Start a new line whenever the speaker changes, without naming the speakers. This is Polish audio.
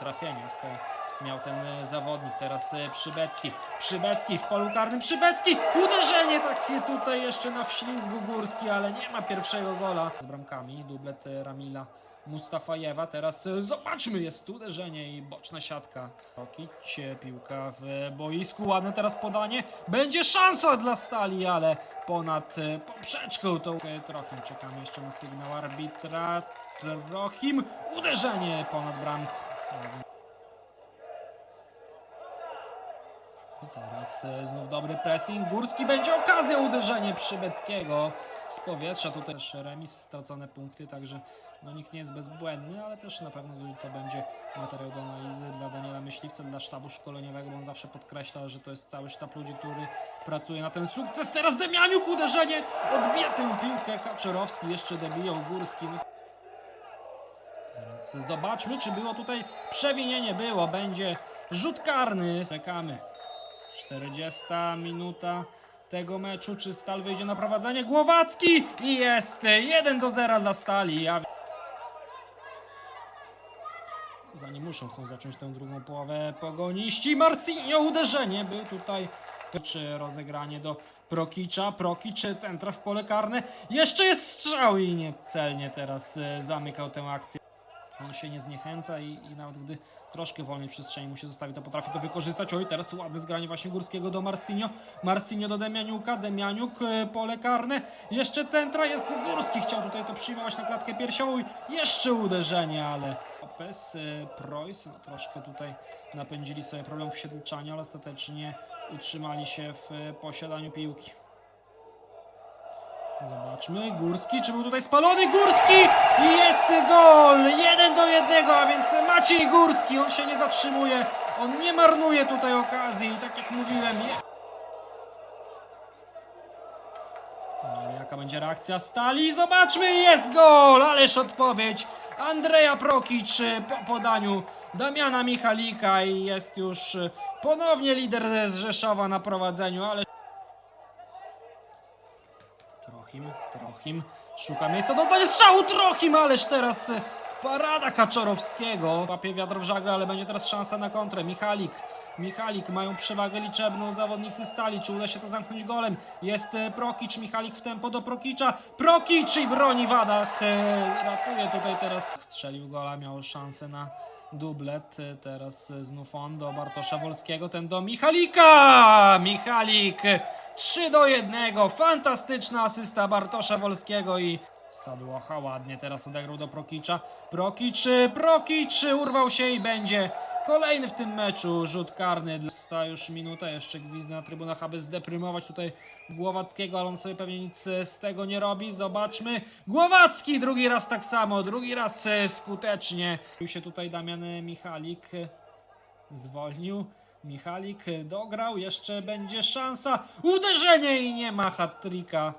trafieniach miał ten e, zawodnik. Teraz e, Przybecki. Przybecki w polu karnym. Przybecki! Uderzenie takie tutaj jeszcze na wślizgu Górski, ale nie ma pierwszego gola. Z bramkami dublet e, Ramila Mustafajewa. Teraz zobaczmy, jest uderzenie i boczna siatka. Rokić, piłka w boisku. Ładne teraz podanie. Będzie szansa dla Stali, ale ponad poprzeczką to Trochim. Czekamy jeszcze na sygnał arbitra. Trochim. Uderzenie ponad bramkę. I teraz e, znów dobry pressing. Górski będzie okazja uderzenie Przybeckiego z powietrza. Tutaj też remis, stracone punkty, także no nikt nie jest bezbłędny, ale też na pewno to będzie materiał do analizy dla Daniela Myśliwca, dla sztabu szkoleniowego, bo on zawsze podkreśla, że to jest cały sztab ludzi, który pracuje na ten sukces. Teraz Demianiuk uderzenie, odbija tę piłkę Kaczorowski, jeszcze dobijał Górski. No. Zobaczmy, czy było tutaj przewinienie. Było, będzie rzut karny. Czekamy. 40 minuta tego meczu. Czy Stal wyjdzie na prowadzenie? Głowacki! I jest 1 do 0 dla Stali. A... Zanim muszą chcą zacząć tę drugą połowę pogoniści. Marcinho uderzenie był tutaj. Czy rozegranie do Prokicza. Prokicz centra w pole karne. Jeszcze jest strzał i niecelnie teraz e, zamykał tę akcję. Się nie zniechęca i, i nawet gdy troszkę wolnej przestrzeni mu się zostawi, to potrafi to wykorzystać. Oj, teraz ładne zgranie właśnie Górskiego do Marcinho. Marcinho do Demianiuka. Demianiuk, e, pole karne. Jeszcze centra jest Górski. Chciał tutaj to przyjmować na klatkę piersiową. i Jeszcze uderzenie, ale Lopez, e, Preuss no, troszkę tutaj napędzili sobie problem w siedlczaniu, ale ostatecznie utrzymali się w e, posiadaniu piłki. Zobaczmy, Górski, czy był tutaj spalony? Górski! I jest gol! Jeden do jednego, a więc Maciej Górski, on się nie zatrzymuje, on nie marnuje tutaj okazji, tak jak mówiłem. No, jaka będzie reakcja Stali? Zobaczmy, jest gol! Ależ odpowiedź Andrzeja Prokicz po podaniu Damiana Michalika i jest już ponownie lider z Rzeszowa na prowadzeniu, ale Trochim, Trochim. Szuka miejsca do oddania strzału Trochim, ależ teraz e, parada Kaczorowskiego. Łapie wiatr w żagle, ale będzie teraz szansa na kontrę. Michalik. Michalik mają przewagę liczebną zawodnicy stali. Czy uda się to zamknąć golem? Jest e, Prokicz, Michalik w tempo do Prokicza. Prokicz i broni Wadach. E, ratuje tutaj teraz. Strzelił gola, miał szansę na dublet. Teraz znów on do Bartosza Wolskiego. Ten do Michalika. Michalik. 3 do 1. Fantastyczna asysta Bartosza Wolskiego i Sadłocha ładnie teraz odegrał do Prokicza. Prokicz, Prokicz urwał się i będzie kolejny w tym meczu rzut karny. Sta już minuta, jeszcze gwizdy na trybunach, aby zdeprymować tutaj Głowackiego, ale on sobie pewnie nic z tego nie robi. Zobaczmy. Głowacki drugi raz tak samo, drugi raz e, skutecznie. Się tutaj Damian Michalik zwolnił. Michalik dograł, jeszcze będzie szansa. Uderzenie i nie ma hat-tricka.